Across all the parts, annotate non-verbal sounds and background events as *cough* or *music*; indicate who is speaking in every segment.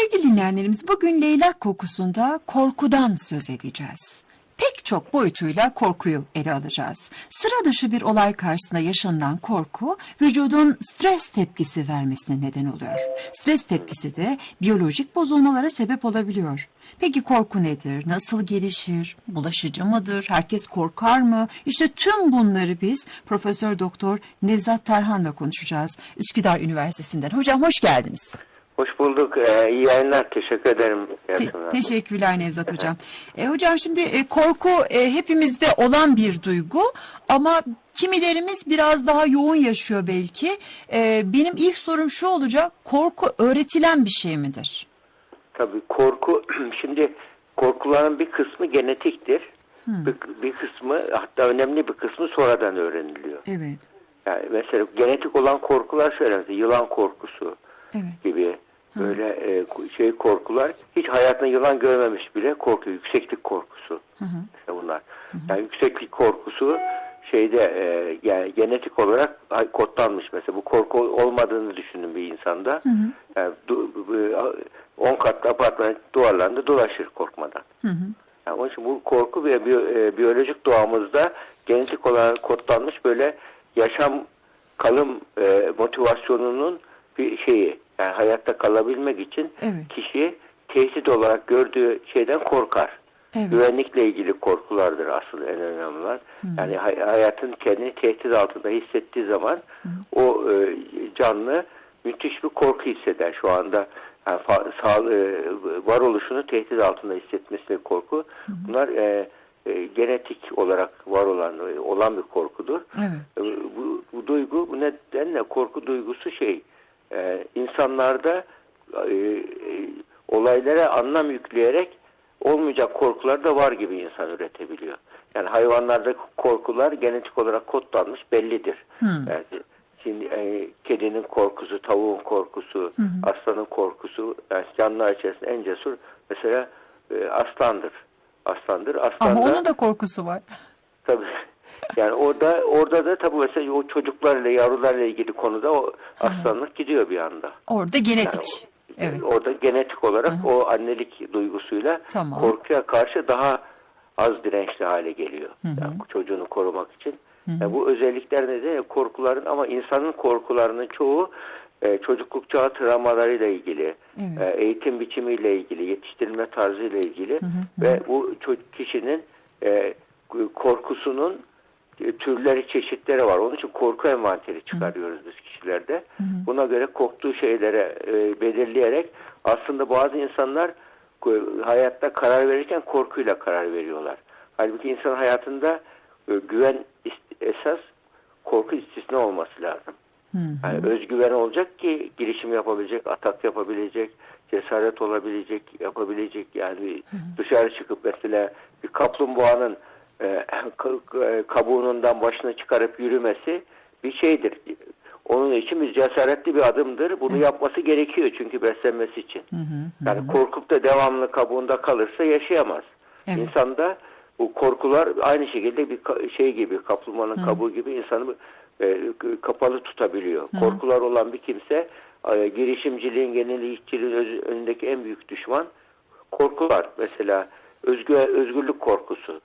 Speaker 1: Sevgili dinleyenlerimiz bugün leylak kokusunda korkudan söz edeceğiz. Pek çok boyutuyla korkuyu ele alacağız. Sıra dışı bir olay karşısında yaşanılan korku vücudun stres tepkisi vermesine neden oluyor. Stres tepkisi de biyolojik bozulmalara sebep olabiliyor. Peki korku nedir? Nasıl gelişir? Bulaşıcı mıdır? Herkes korkar mı? İşte tüm bunları biz Profesör Doktor Nevzat Tarhan'la konuşacağız. Üsküdar Üniversitesi'nden. Hocam hoş geldiniz.
Speaker 2: Hoş bulduk. Ee, iyi yayınlar. Teşekkür ederim.
Speaker 1: Te- teşekkürler Nevzat Hocam. E, hocam şimdi e, korku e, hepimizde olan bir duygu ama kimilerimiz biraz daha yoğun yaşıyor belki. E, benim ilk sorum şu olacak, korku öğretilen bir şey midir?
Speaker 2: Tabii korku, *clears throat* şimdi korkuların bir kısmı genetiktir. Bir, bir kısmı hatta önemli bir kısmı sonradan öğreniliyor.
Speaker 1: Evet,
Speaker 2: Yani mesela genetik olan korkular şöyle mesela yılan korkusu
Speaker 1: evet.
Speaker 2: gibi böyle e, şey korkular hiç hayatında yılan görmemiş bile korkuyor. Yükseklik korkusu. Mesela bunlar. Yani yükseklik korkusu şeyde e, yani genetik olarak kodlanmış mesela bu korku olmadığını düşünün bir insanda. Yani du- bu- 10 katlı apartman duvarlarında dolaşır korkmadan. Yani onun için bu korku ve e, biyolojik doğamızda genetik olarak kodlanmış böyle yaşam kalım e, motivasyonunun bir şeyi. Yani hayatta kalabilmek için
Speaker 1: Evet.
Speaker 2: kişi tehdit olarak gördüğü şeyden korkar.
Speaker 1: Evet.
Speaker 2: Güvenlikle ilgili korkulardır asıl en önemliler. Yani hay- hayatın kendini tehdit altında hissettiği zaman o e, canlı müthiş bir korku hisseder şu anda. Yani sağ- e, varoluşunu tehdit altında hissetmesine korku. Bunlar e, e, genetik olarak var olan e, olan bir korkudur.
Speaker 1: Evet.
Speaker 2: E, Bu, bu duygu bu nedenle korku duygusu şey e, insanlarda e, e, olaylara anlam yükleyerek olmayacak korkular da var gibi insan üretebiliyor. Yani hayvanlarda korkular genetik olarak kodlanmış bellidir. Yani şimdi e, kedinin korkusu, tavuğun korkusu, aslanın korkusu, yani canlılar içerisinde en cesur mesela e, aslandır. Aslandır. Aslan
Speaker 1: Ama onun da korkusu var.
Speaker 2: Tabii. Yani orada orada da tabii mesela o çocuklarla yavrularla ilgili konuda o aslanlık gidiyor bir anda.
Speaker 1: Orada genetik. Evet.
Speaker 2: Orada genetik olarak o annelik duygusuyla
Speaker 1: Tamam.
Speaker 2: korkuya karşı daha az dirençli hale geliyor. Yani çocuğunu korumak için. Yani bu özellikler nedeniyle korkuların ama insanın korkularının çoğu e, çocukluk çağı travmalarıyla ilgili,
Speaker 1: Evet.
Speaker 2: e, eğitim biçimiyle ilgili, yetiştirilme tarzıyla ilgili ve bu kişinin e, korkusunun türleri, çeşitleri var. Onun için korku envanteri çıkarıyoruz biz kişilerde. Buna göre korktuğu şeylere e, belirleyerek aslında bazı insanlar e, hayatta karar verirken korkuyla karar veriyorlar. Halbuki insan hayatında e, güven esas, korku istisna olması lazım. Yani özgüven olacak ki girişim yapabilecek, atak yapabilecek, cesaret olabilecek, yapabilecek. Yani dışarı çıkıp mesela bir kaplumbağanın e, e, kabuğundan başını çıkarıp yürümesi bir şeydir. Onun için bir cesaretli bir adımdır. Bunu yapması gerekiyor çünkü beslenmesi için. Yani korkup da devamlı kabuğunda kalırsa yaşayamaz.
Speaker 1: Evet.
Speaker 2: İnsanda bu korkular aynı şekilde bir şey gibi kaplumbağanın kabuğu gibi insanı e, kapalı tutabiliyor. Korkular olan bir kimse e, girişimciliğin, yenilikçiliğin öz- önündeki en büyük düşman korkular. Mesela özgür, özgürlük korkusu.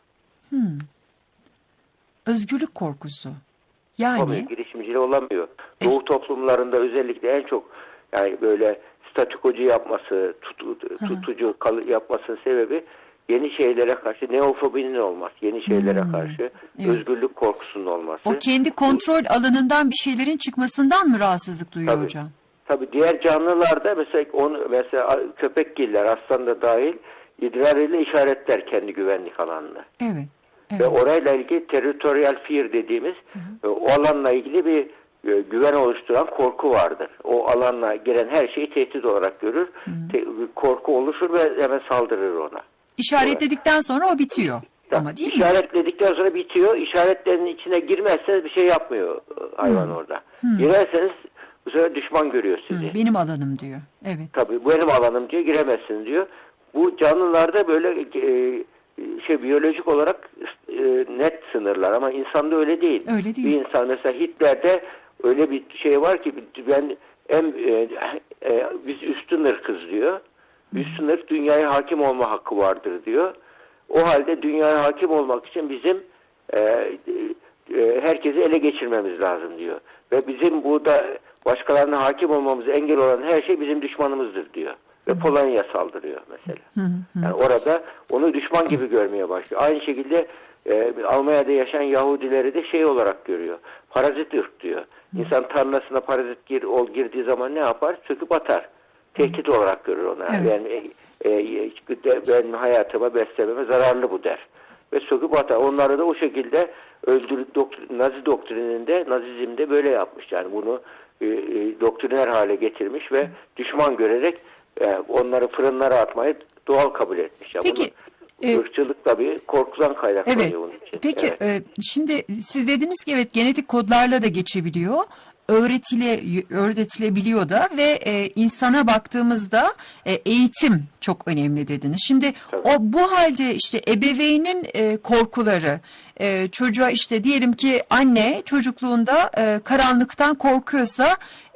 Speaker 1: Özgürlük korkusu.
Speaker 2: Tabii
Speaker 1: Yani
Speaker 2: girişimciliği olamıyor. Doğu toplumlarında özellikle en çok yani böyle statikocu yapması, tutu, tutucu kal- yapmasının sebebi yeni şeylere karşı neofobinin olması, yeni şeylere karşı
Speaker 1: Evet.
Speaker 2: özgürlük korkusunun olması.
Speaker 1: o kendi kontrol alanından bir şeylerin çıkmasından mı rahatsızlık duyuyor
Speaker 2: Tabii.
Speaker 1: hocam?
Speaker 2: Tabii diğer canlılarda mesela onu mesela köpekgiller aslan da dahil idrarıyla işaretler kendi güvenlik alanını.
Speaker 1: Evet.
Speaker 2: Ve
Speaker 1: Evet.
Speaker 2: orayla ilgili territorial fear dediğimiz e, o alanla ilgili bir e, güven oluşturan korku vardır. O alanla giren her şeyi tehdit olarak görür. Te- bir korku oluşur ve hemen saldırır ona.
Speaker 1: İşaretledikten sonra o bitiyor. Ama değil mi?
Speaker 2: İşaretledikten sonra bitiyor. İşaretlerin içine girmezseniz bir şey yapmıyor e, hayvan orada. Girerseniz bu sefer düşman görüyor sizi.
Speaker 1: Benim alanım diyor. Evet.
Speaker 2: Tabii bu benim alanım diyor giremezsin diyor. Bu canlılarda böyle e, şey biyolojik olarak e, net sınırlar ama insanda öyle değil.
Speaker 1: Öyle değil.
Speaker 2: Bir insan mesela Hitler'de öyle bir şey var ki ben en e, e, biz üstün ırkız diyor. Üst sınıf dünyaya hakim olma hakkı vardır diyor. O halde dünyaya hakim olmak için bizim e, e, herkesi ele geçirmemiz lazım diyor. Ve bizim burada başkalarına hakim olmamıza engel olan her şey bizim düşmanımızdır diyor. Ve Polonya saldırıyor mesela. Yani orada onu düşman gibi görmeye başlıyor. Aynı şekilde e, Almanya'da yaşayan Yahudileri de şey olarak görüyor. Parazit ırk diyor. İnsan tarlasına parazit gir, ol, girdiği zaman ne yapar? Söküp atar. Tehdit olarak görür.
Speaker 1: Evet.
Speaker 2: Yani e, e, ben hayatıma beslememe zararlı bu der. Ve söküp atar. Onları da o şekilde öldür, doktrin, Nazi doktrininde, Nazizmde böyle yapmış. Yani bunu e, e, doktriner hale getirmiş ve düşman görerek e, onları fırınlara atmayı doğal kabul etmiş. Ya
Speaker 1: Peki,
Speaker 2: bunun
Speaker 1: e,
Speaker 2: ırkçılık tabii korkudan kaynaklanıyor
Speaker 1: Evet.
Speaker 2: bunun için.
Speaker 1: Peki
Speaker 2: Evet.
Speaker 1: e, şimdi siz dediniz ki evet genetik kodlarla da geçebiliyor. Öğretile öğretilebiliyor da ve e, insana baktığımızda e, eğitim çok önemli dediniz. Şimdi o bu halde işte ebeveynin e, korkuları e, çocuğa işte diyelim ki anne çocukluğunda e, karanlıktan korkuyorsa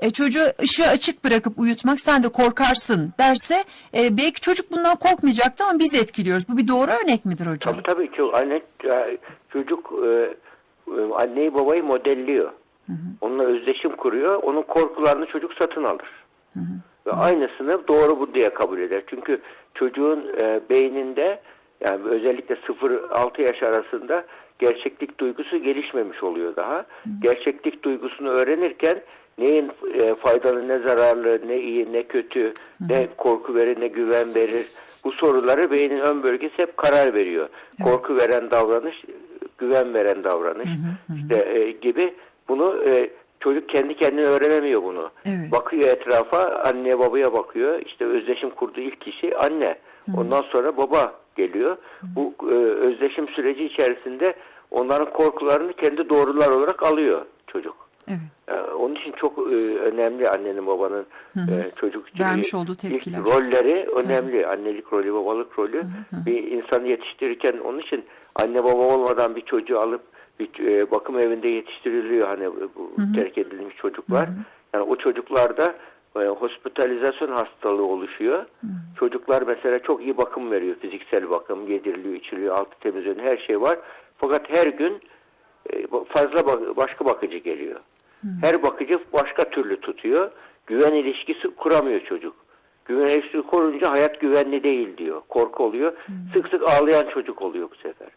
Speaker 1: e, çocuğu ışığı açık bırakıp uyutmak sen de korkarsın derse e, belki çocuk bundan korkmayacaktı ama biz etkiliyoruz. Bu bir doğru örnek midir hocam?
Speaker 2: Tabii tabii ki anne e, çocuk e, e, anneyi babayı modelliyor. Onunla özdeşim kuruyor. Onun korkularını çocuk satın alır. Ve aynısını doğru bu diye kabul eder. Çünkü çocuğun e, beyninde yani özellikle 0-6 yaş arasında gerçeklik duygusu gelişmemiş oluyor daha. Gerçeklik duygusunu öğrenirken neyin e, faydalı ne zararlı ne iyi ne kötü ne korku verir ne güven verir bu soruları beynin ön bölgesi hep karar veriyor. Korku veren davranış güven veren davranış işte e, gibi bunu e, çocuk kendi kendine öğrenemiyor bunu.
Speaker 1: Evet.
Speaker 2: Bakıyor etrafa anneye babaya bakıyor işte özdeşim kurduğu ilk kişi anne ondan sonra baba geliyor. Bu e, özdeşim süreci içerisinde onların korkularını kendi doğrular olarak alıyor çocuk.
Speaker 1: Evet.
Speaker 2: Yani onun için çok e, önemli annenin babanın e, çocuk için
Speaker 1: Vermiş olduğu tepkiler.
Speaker 2: rolleri önemli. Annelik rolü, babalık rolü. Bir insanı yetiştirirken onun için anne baba olmadan bir çocuğu alıp bir e, bakım evinde yetiştiriliyor hani bu terk edilmiş çocuklar. Yani o çocuklarda e, hospitalizasyon hastalığı oluşuyor. Çocuklar mesela çok iyi bakım veriyor. Fiziksel bakım, yediriliyor, içiliyor, altı temizleniyor, her şey var. Fakat her gün e, fazla bak- başka bakıcı geliyor. Her bakıcı başka türlü tutuyor. Güven ilişkisi kuramıyor çocuk. Güven ilişkisi kurunca hayat güvenli değil diyor. Korku oluyor. Sık sık ağlayan çocuk oluyor bu sefer.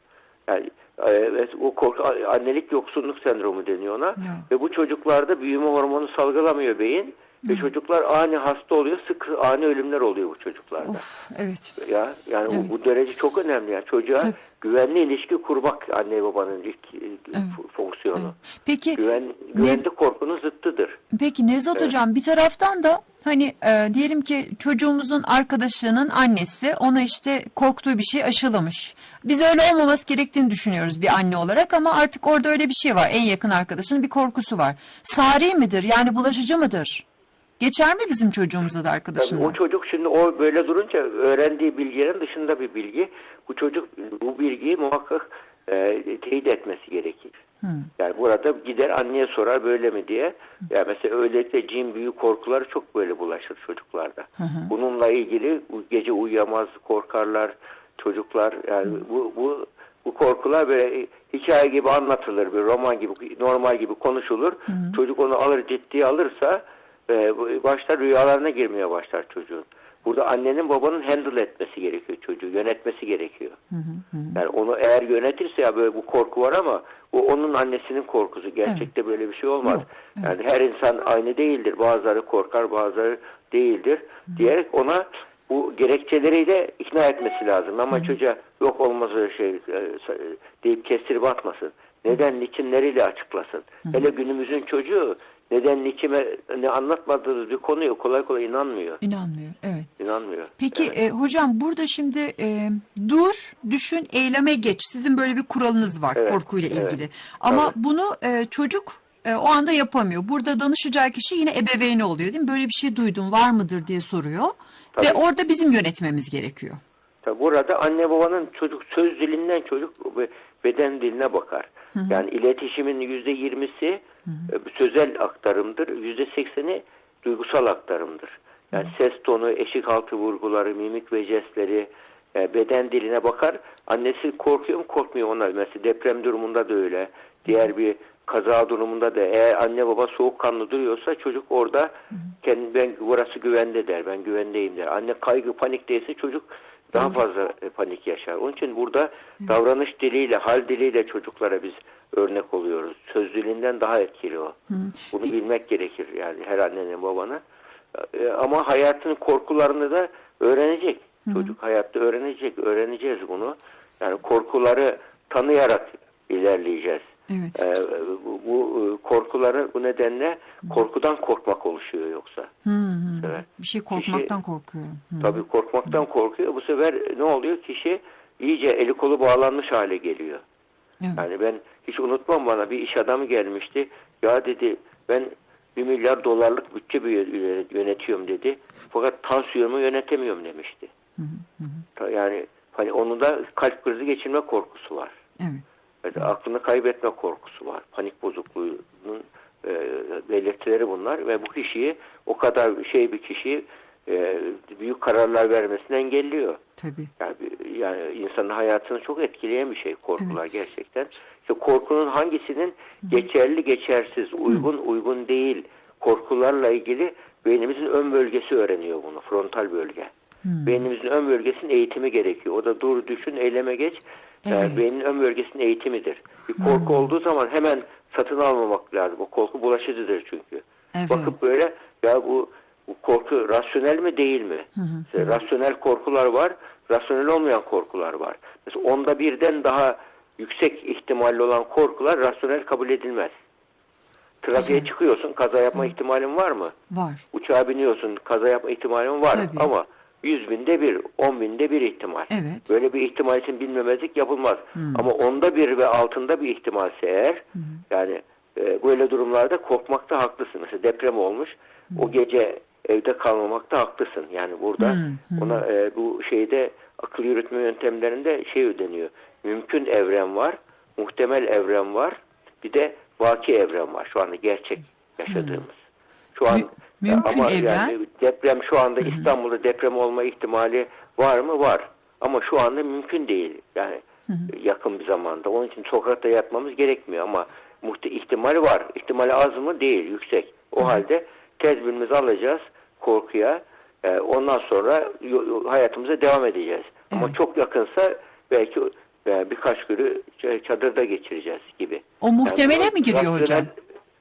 Speaker 2: Yani evet, o korku annelik yoksunluk sendromu deniyor ona. Ve bu çocuklarda büyüme hormonu salgılamıyor beyin. Ve çocuklar ani hasta oluyor. Sık ani ölümler oluyor bu çocuklarda.
Speaker 1: Of evet.
Speaker 2: Ya yani bu-
Speaker 1: Evet.
Speaker 2: bu derece çok önemli yani çocuğa
Speaker 1: Tabii.
Speaker 2: güvenli ilişki kurmak anne babanın ilk e, f- fonksiyonu.
Speaker 1: Peki
Speaker 2: Güven güvende korkunun zıttıdır.
Speaker 1: peki Nevzat hocam bir taraftan da hani e, diyelim ki çocuğumuzun arkadaşının annesi ona işte korktuğu bir şey aşılamış. Biz öyle olmaması gerektiğini düşünüyoruz bir anne olarak ama artık orada öyle bir şey var. En yakın arkadaşının bir korkusu var. Sari midir? Yani bulaşıcı mıdır? Geçer mi bizim çocuğumuza da
Speaker 2: Tabii
Speaker 1: arkadaşına?
Speaker 2: o çocuk şimdi o böyle durunca öğrendiği bilgilerin dışında bir bilgi. Bu çocuk bu bilgiyi muhakkak e, teyit etmesi gerekir. Yani burada gider anneye sorar böyle mi diye. Ya mesela özellikle cin büyü korkuları çok böyle bulaşır çocuklarda. Bununla ilgili gece uyuyamaz korkarlar çocuklar. Yani bu bu bu korkular böyle hikaye gibi anlatılır, bir roman gibi, normal gibi konuşulur. Çocuk onu alır ciddiye alırsa e, başlar rüyalarına girmeye başlar çocuğun. Burada annenin babanın handle etmesi gerekiyor çocuğu, yönetmesi gerekiyor. Yani onu eğer yönetirse ya böyle bu korku var ama bu onun annesinin korkusu. Gerçekte böyle bir şey olmaz.
Speaker 1: Yok,
Speaker 2: Yani her insan aynı değildir. Bazıları korkar, bazıları değildir. Diyerek ona bu gerekçeleriyle ikna etmesi lazım. Ama çocuğa yok olmaz öyle şey e, sa- deyip kestirip atmasın. Neden, niçin, nereli açıklasın. Hele günümüzün çocuğu neden, niçime ne anlatmadığınız bir konuya kolay kolay inanmıyor.
Speaker 1: İnanmıyor. Evet.
Speaker 2: İnanmıyor.
Speaker 1: Peki
Speaker 2: Evet.
Speaker 1: e, hocam burada şimdi e, dur, düşün, eyleme geç. Sizin böyle bir kuralınız var
Speaker 2: Evet,
Speaker 1: korkuyla
Speaker 2: evet.
Speaker 1: ilgili. Ama
Speaker 2: Tabii.
Speaker 1: bunu e, çocuk e, o anda yapamıyor. Burada danışacağı kişi yine ebeveyni oluyor değil mi? Böyle bir şey duydum var mıdır diye soruyor. Ve
Speaker 2: Tabii.
Speaker 1: orada bizim yönetmemiz gerekiyor.
Speaker 2: Tabi burada anne babanın çocuk söz dilinden çocuk ve beden diline bakar. Yani iletişimin yüzde yirmisi e, sözel aktarımdır, yüzde sekseni duygusal aktarımdır. Yani ses tonu, eşik altı vurguları, mimik ve jestleri, e, beden diline bakar. Annesi korkuyor mu korkmuyor ona. Mesela deprem durumunda da öyle. Diğer bir kaza durumunda da eğer anne baba soğukkanlı duruyorsa çocuk orada kendi ben burası güvende der. Ben güvendeyim der. Anne kaygı panikteyse çocuk daha fazla e, panik yaşar. Onun için burada davranış diliyle, hal diliyle çocuklara biz örnek oluyoruz. Söz dilinden daha etkili o. Bunu bilmek gerekir yani her annenin babanın. E, ama hayatın korkularını da öğrenecek. Çocuk hayatta öğrenecek. Öğreneceğiz bunu. Yani korkuları tanıyarak ilerleyeceğiz.
Speaker 1: Evet.
Speaker 2: E, bu, bu e, korkuları bu nedenle korkudan korkmak oluşuyor yoksa.
Speaker 1: Hı hı.
Speaker 2: Evet.
Speaker 1: Bir şey korkmaktan korkuyorum. Hı.
Speaker 2: Tabii korkmaktan korkuyor. Bu sefer ne oluyor? Kişi iyice eli kolu bağlanmış hale geliyor.
Speaker 1: Evet.
Speaker 2: Yani ben hiç unutmam bana bir iş adamı gelmişti. Ya dedi ben bir milyar dolarlık bütçe yönetiyorum dedi. Fakat tansiyonumu yönetemiyorum demişti. Ta- Yani hani onun da kalp krizi geçirme korkusu var.
Speaker 1: Evet.
Speaker 2: Evet, aklını kaybetme korkusu var. Panik bozukluğunun e, belirtileri bunlar ve bu kişiyi o kadar şey bir kişiyi e, büyük kararlar vermesini engelliyor.
Speaker 1: Tabii.
Speaker 2: Yani, yani insanın hayatını çok etkileyen bir şey korkular gerçekten. İşte korkunun hangisinin geçerli geçersiz, uygun uygun değil korkularla ilgili beynimizin ön bölgesi öğreniyor bunu, frontal bölge. Beynimizin ön bölgesinin eğitimi gerekiyor. O da dur, düşün, eyleme geç. Yani
Speaker 1: Evet.
Speaker 2: beynin ön bölgesinin eğitimidir. Bir korku olduğu zaman hemen satın almamak lazım. O korku bulaşıcıdır çünkü.
Speaker 1: Evet.
Speaker 2: Bakıp böyle ya bu, bu korku rasyonel mi değil mi? İşte rasyonel korkular var, rasyonel olmayan korkular var. Mesela onda birden daha yüksek ihtimalli olan korkular rasyonel kabul edilmez. Trafiğe
Speaker 1: Güzel.
Speaker 2: çıkıyorsun, kaza yapma ihtimalin var mı?
Speaker 1: Var.
Speaker 2: Uçağa biniyorsun, kaza yapma ihtimalin var
Speaker 1: Tabii.
Speaker 2: ama 100 binde bir, 10 binde bir ihtimal.
Speaker 1: Evet.
Speaker 2: Böyle bir ihtimal için bilmemezlik yapılmaz. Ama onda bir ve altında bir ihtimalse eğer, yani e, böyle durumlarda korkmakta haklısın. Mesela deprem olmuş, o gece evde kalmamakta haklısın. Yani burada ona e, bu şeyde akıl yürütme yöntemlerinde şey ödeniyor. Mümkün evren var, muhtemel evren var, bir de vaki evren var. Şu anda gerçek yaşadığımız. Şu an
Speaker 1: mümkün
Speaker 2: ama
Speaker 1: evren-
Speaker 2: yani deprem şu anda İstanbul'da deprem olma ihtimali var mı? Var. Ama şu anda mümkün değil. Yani yakın bir zamanda. Onun için sokakta yatmamız gerekmiyor ama ihtimali var. İhtimali az mı? Değil. Yüksek. O halde tedbirimizi alacağız korkuya. Ee, ondan sonra hayatımıza devam edeceğiz. Ama
Speaker 1: Evet.
Speaker 2: çok yakınsa belki e, birkaç günü çadırda geçireceğiz gibi.
Speaker 1: O muhtemele
Speaker 2: Yani
Speaker 1: mi giriyor
Speaker 2: rasyonel-
Speaker 1: hocam?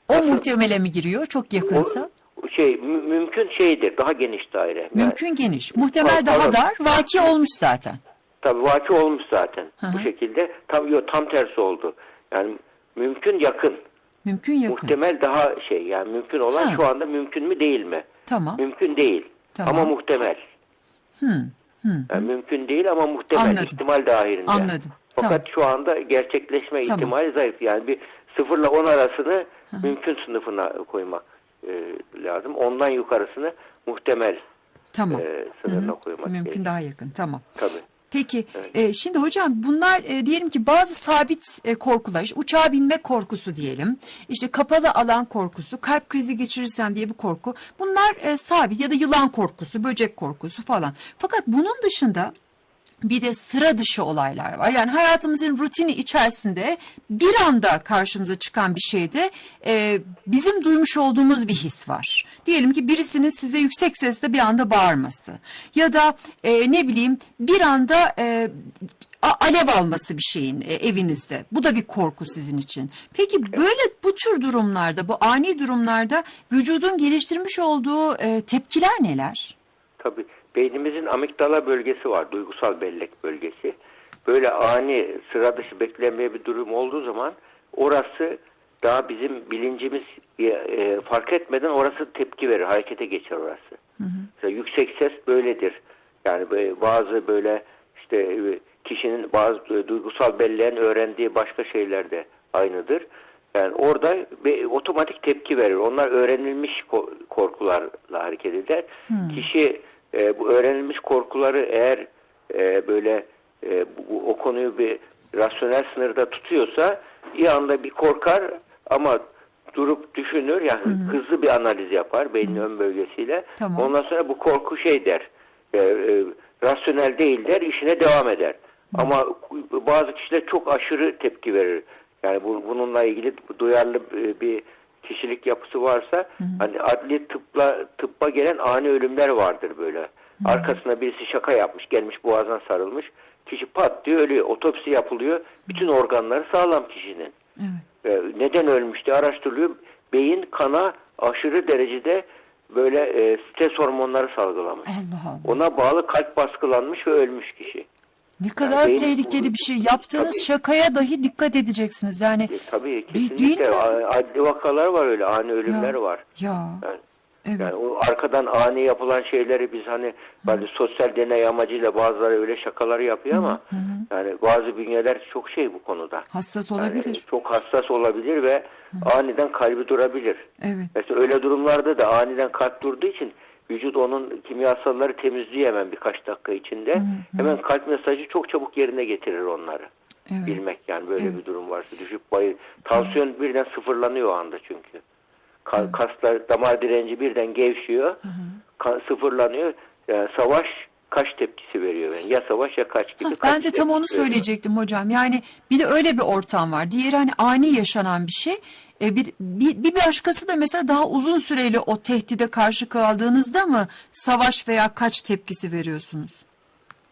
Speaker 1: O
Speaker 2: Nasıl?
Speaker 1: muhtemele mi giriyor? Çok yakınsa.
Speaker 2: Şey mü- mümkün şeydir. Daha geniş daire. Yani-
Speaker 1: Mümkün geniş. Muhtemel
Speaker 2: Pardon.
Speaker 1: daha dar. Vaki olmuş zaten.
Speaker 2: Tabii vaki olmuş zaten
Speaker 1: Hı hı.
Speaker 2: bu şekilde. Tam yo, tam tersi oldu. Yani mümkün yakın.
Speaker 1: Mümkün yakın.
Speaker 2: Muhtemel daha şey yani mümkün olan
Speaker 1: Ha.
Speaker 2: şu anda mümkün mü değil mi?
Speaker 1: Tamam.
Speaker 2: Mümkün değil.
Speaker 1: Tamam.
Speaker 2: Ama muhtemel.
Speaker 1: Hı. Hı.
Speaker 2: Yani mümkün değil ama muhtemel.
Speaker 1: Anladım.
Speaker 2: ihtimal dahilinde.
Speaker 1: Anladım.
Speaker 2: Fakat şu anda gerçekleşme
Speaker 1: Tamam.
Speaker 2: ihtimali zayıf. Yani bir sıfırla on arasını mümkün sınıfına koymak e, lazım. Ondan yukarısını muhtemel
Speaker 1: Tamam.
Speaker 2: e, sınırına koymak
Speaker 1: Mümkün
Speaker 2: gerekiyor.
Speaker 1: daha yakın. Tamam.
Speaker 2: Tabii.
Speaker 1: Peki
Speaker 2: Evet.
Speaker 1: e, şimdi hocam bunlar e, diyelim ki bazı sabit e, korkular işte uçağa binme korkusu diyelim işte kapalı alan korkusu kalp krizi geçirirsem diye bir korku bunlar e, sabit ya da yılan korkusu böcek korkusu falan fakat bunun dışında bir de sıra dışı olaylar var. Yani hayatımızın rutini içerisinde bir anda karşımıza çıkan bir şeyde e, bizim duymuş olduğumuz bir his var. Diyelim ki birisinin size yüksek sesle bir anda bağırması ya da e, ne bileyim bir anda e, alev alması bir şeyin e, evinizde. Bu da bir korku sizin için. Peki böyle bu tür durumlarda, bu ani durumlarda vücudun geliştirmiş olduğu e, tepkiler neler?
Speaker 2: Tabii. Beynimizin amigdala bölgesi var. Duygusal bellek bölgesi. Böyle ani sıra dışı beklenmeyen bir durum olduğu zaman orası daha bizim bilincimiz e, e, fark etmeden orası tepki verir. Harekete geçer orası. Mesela yüksek ses böyledir. Yani böyle bazı böyle işte e, kişinin bazı e, duygusal belleğin öğrendiği başka şeyler de aynıdır. Yani orada bir otomatik tepki verir. Onlar öğrenilmiş ko- korkularla hareket eder. Kişi e, bu öğrenilmiş korkuları eğer e, böyle e, bu, o konuyu bir rasyonel sınırda tutuyorsa bir anda bir korkar ama durup düşünür yani hızlı bir analiz yapar beynin ön bölgesiyle.
Speaker 1: Tamam.
Speaker 2: Ondan sonra bu korku şey der. e, e, rasyonel değil der, işine devam eder. Ama bazı kişiler çok aşırı tepki verir. Yani bu, bununla ilgili duyarlı e, bir kişilik yapısı varsa hani adli tıpla tıbba gelen ani ölümler vardır böyle. Arkasına birisi şaka yapmış, gelmiş boğazına sarılmış. Kişi pat diye ölüyor. Otopsi yapılıyor. Bütün organları sağlam kişinin.
Speaker 1: Evet.
Speaker 2: E, neden ölmüş diye araştırılıyor. Beyin kana aşırı derecede böyle e, stres hormonları salgılamış.
Speaker 1: Allah Allah.
Speaker 2: Ona bağlı kalp baskılanmış ve ölmüş kişi.
Speaker 1: Ne kadar
Speaker 2: beyin-
Speaker 1: tehlikeli bir şey. Yaptığınız
Speaker 2: Tabii.
Speaker 1: şakaya dahi dikkat edeceksiniz. Yani
Speaker 2: E, tabii kesinlikle adli vakalar var öyle ani ölümler
Speaker 1: Ya.
Speaker 2: var.
Speaker 1: ya
Speaker 2: Yani,
Speaker 1: evet.
Speaker 2: yani o arkadan ani yapılan şeyleri biz hani bazı sosyal deney amacıyla bazıları öyle şakalar yapıyor ama yani bazı bünyeler çok şey bu konuda.
Speaker 1: Hassas
Speaker 2: Yani
Speaker 1: olabilir.
Speaker 2: çok hassas olabilir ve aniden kalbi durabilir.
Speaker 1: Evet.
Speaker 2: Mesela öyle durumlarda da aniden kalp durduğu için vücut onun kimyasalları temizliyor hemen birkaç dakika içinde. Hemen kalp mesajı çok çabuk yerine getirir onları.
Speaker 1: Evet.
Speaker 2: Bilmek yani böyle
Speaker 1: Evet.
Speaker 2: bir durum varsa düşüp bayır. Tansiyon birden sıfırlanıyor o anda çünkü. Ka- Kaslar, damar direnci birden gevşiyor. Kan sıfırlanıyor. Yani savaş kaç tepkisi veriyor yani. Ya savaş ya kaç gibi.
Speaker 1: Hah,
Speaker 2: kaç
Speaker 1: ben de tam onu
Speaker 2: tepkisi veriyor.
Speaker 1: söyleyecektim hocam. Yani bir de öyle bir ortam var. Diğeri hani ani yaşanan bir şey. E, bir, bir, bir başkası da mesela daha uzun süreli o tehdide karşı kaldığınızda mı savaş veya kaç tepkisi veriyorsunuz?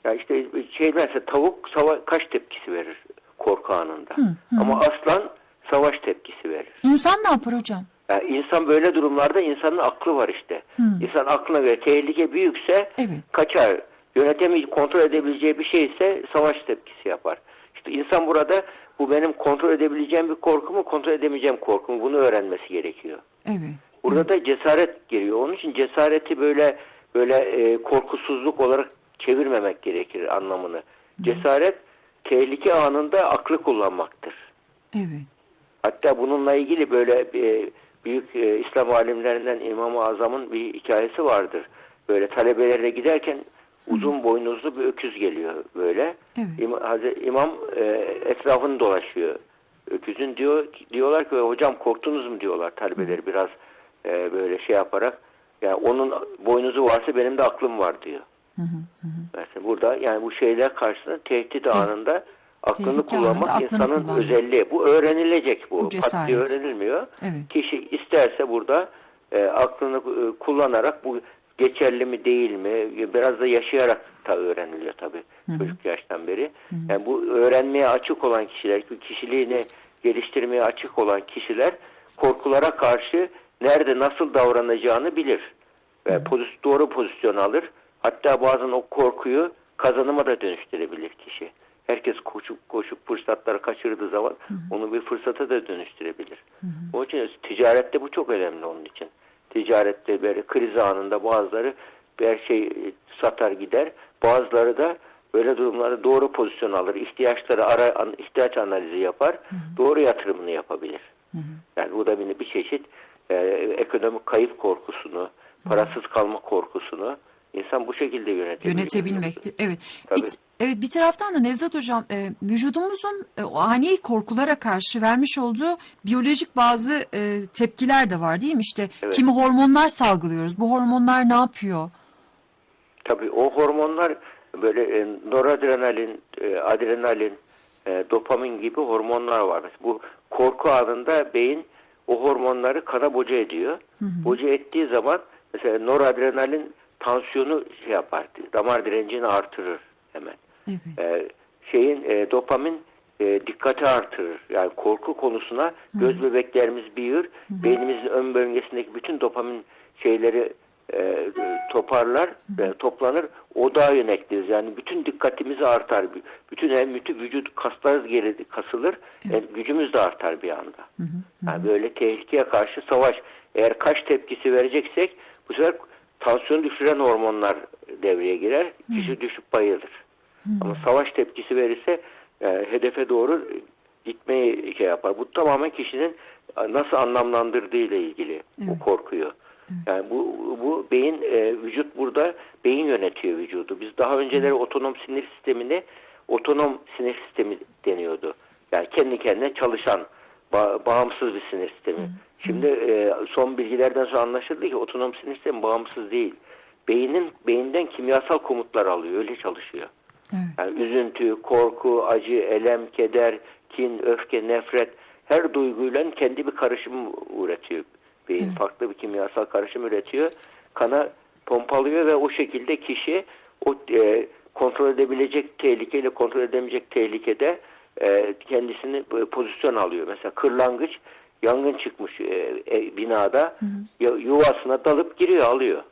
Speaker 2: Ya işte şey mesela tavuk sava kaç tepkisi verir korku anında. Ama aslan savaş tepkisi verir.
Speaker 1: İnsan ne yapar hocam?
Speaker 2: Yani insan böyle durumlarda insanın aklı var işte. İnsan aklına göre tehlike büyükse
Speaker 1: Evet.
Speaker 2: kaçar. Yönetemi kontrol edebileceği bir şeyse savaş tepkisi yapar. İşte insan burada bu benim kontrol edebileceğim bir korku mu kontrol edemeyeceğim korku mu bunu öğrenmesi gerekiyor.
Speaker 1: Evet.
Speaker 2: Burada da cesaret geliyor. Onun için cesareti böyle böyle e, korkusuzluk olarak çevirmemek gerekir anlamını. Cesaret tehlike anında aklı kullanmaktır.
Speaker 1: Evet.
Speaker 2: Hatta bununla ilgili böyle bir büyük e, İslam alimlerinden İmam-ı Azam'ın bir hikayesi vardır. Böyle talebelerle giderken uzun boynuzlu bir öküz geliyor böyle.
Speaker 1: Evet.
Speaker 2: İmam, İmam e, etrafını dolaşıyor. Öküzün diyor diyorlar ki hocam korktunuz mu diyorlar talebeleri biraz e, böyle şey yaparak. Yani onun boynuzu varsa benim de aklım var diyor. Mesela burada yani bu şeyler karşısında tehdit anında aklını
Speaker 1: Tehlike
Speaker 2: kullanmak
Speaker 1: anında
Speaker 2: insanın
Speaker 1: kullanmak.
Speaker 2: özelliği. Bu öğrenilecek bu.
Speaker 1: Bu
Speaker 2: Pat diye
Speaker 1: cesaret.
Speaker 2: öğrenilmiyor.
Speaker 1: Evet.
Speaker 2: Kişi isterse burada e, aklını e, kullanarak bu geçerli mi değil mi biraz da yaşayarak da öğreniliyor tabii çocuk yaştan beri. Yani bu öğrenmeye açık olan kişiler, kişiliğini geliştirmeye açık olan kişiler korkulara karşı nerede nasıl davranacağını bilir. Ve poz- doğru pozisyon alır. Hatta bazen o korkuyu kazanıma da dönüştürebilir kişi. Herkes koşup koşup fırsatları kaçırdığı zaman onu bir fırsata da dönüştürebilir. Onun için ticarette bu çok önemli onun için. Ticarette böyle kriz anında bazıları bir şey e, satar gider. Bazıları da böyle durumlarda doğru pozisyon alır. ihtiyaçları ara, ihtiyaç analizi yapar. Doğru yatırımını yapabilir. Yani bu da bir, bir çeşit e, ekonomik kayıp korkusunu, parasız kalma korkusunu insan bu şekilde yönetebilir.
Speaker 1: Yönetebilmekti. Evet.
Speaker 2: Tabii.
Speaker 1: Bir, evet bir taraftan da Nevzat Hocam e, vücudumuzun e, o ani korkulara karşı vermiş olduğu biyolojik bazı e, tepkiler de var değil mi? İşte
Speaker 2: Evet.
Speaker 1: kimi hormonlar salgılıyoruz. Bu hormonlar ne yapıyor?
Speaker 2: Tabii o hormonlar böyle e, noradrenalin, e, adrenalin, e, dopamin gibi hormonlar var. Bu korku anında beyin o hormonları kana boca ediyor. Boca ettiği zaman mesela noradrenalin tansiyonu şey yapar, damar direncini artırır hemen.
Speaker 1: Evet.
Speaker 2: E, şeyin e, dopamin e, dikkati artırır. Yani korku konusuna göz bebeklerimiz büyür. Beynimizin ön bölgesindeki bütün dopamin şeyleri e, toparlar, e, toplanır. Odağa yönekleriz. Yani bütün dikkatimiz artar. Bütün hem bütün vücut kaslarımız geri kasılır. E, gücümüz de artar bir anda. Yani böyle tehlikeye karşı savaş. Eğer kaç tepkisi vereceksek bu sefer tansiyon düşüren hormonlar devreye girer. Kişi düşüp bayılır. Ama savaş tepkisi verirse e, hedefe doğru gitmeyi şey yapar. Bu tamamen kişinin nasıl anlamlandırdığı ile ilgili o korkuyu. Yani bu bu beyin e, vücut burada beyin yönetiyor vücudu. Biz daha önceleri otonom sinir sistemini otonom sinir sistemi deniyordu. Yani kendi kendine çalışan Ba- bağımsız bir sinir sistemi. Şimdi e, son bilgilerden sonra anlaşıldı ki otonom sinir sistemi bağımsız değil. Beynin beyinden kimyasal komutlar alıyor. Öyle çalışıyor.
Speaker 1: Evet.
Speaker 2: Yani üzüntü, korku, acı, elem, keder, kin, öfke, nefret her duyguyla kendi bir karışım üretiyor. Beyin farklı bir kimyasal karışım üretiyor. Kana pompalıyor ve o şekilde kişi o e, kontrol edebilecek tehlikeli kontrol edemeyecek tehlikede e, kendisini e, pozisyon alıyor. Mesela kırlangıç yangın çıkmış e, e, binada ya- yuvasına dalıp giriyor alıyor.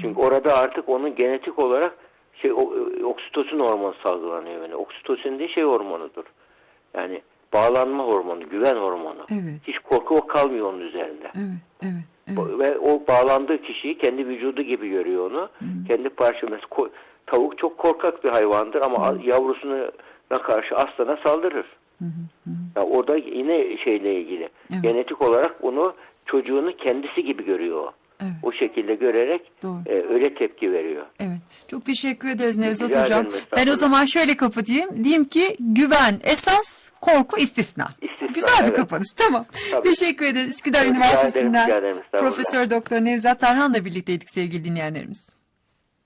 Speaker 2: Çünkü orada artık onun genetik olarak şey o, e, oksitosin hormonu salgılanıyor. Yani oksitosin de şey hormonudur. Yani bağlanma hormonu, güven hormonu.
Speaker 1: Evet.
Speaker 2: Hiç korku o kalmıyor onun üzerinde.
Speaker 1: Evet, evet, evet.
Speaker 2: Ve o bağlandığı kişiyi kendi vücudu gibi görüyor onu. Kendi parçası. Mesela ko- tavuk çok korkak bir hayvandır ama yavrusuna karşı aslana saldırır. Ya orada yine şeyle ilgili.
Speaker 1: Evet.
Speaker 2: Genetik olarak bunu çocuğunu kendisi gibi görüyor. o.
Speaker 1: Evet.
Speaker 2: O şekilde görerek
Speaker 1: Doğru.
Speaker 2: e, öyle tepki veriyor.
Speaker 1: Evet. Çok teşekkür ederiz Nevzat
Speaker 2: Rica
Speaker 1: Hocam.
Speaker 2: ederim,
Speaker 1: Ben o zaman şöyle kapatayım. Diyeyim ki güven esas, korku istisna.
Speaker 2: İstisna,
Speaker 1: Güzel bir
Speaker 2: evet.
Speaker 1: kapanış. Tamam.
Speaker 2: Tabii.
Speaker 1: Teşekkür ederiz. Üsküdar
Speaker 2: Rica ederim,
Speaker 1: Üniversitesi'nden
Speaker 2: ederim, estağfurullah.
Speaker 1: Profesör Doktor Nevzat Tarhan'la birlikteydik sevgili dinleyenlerimiz.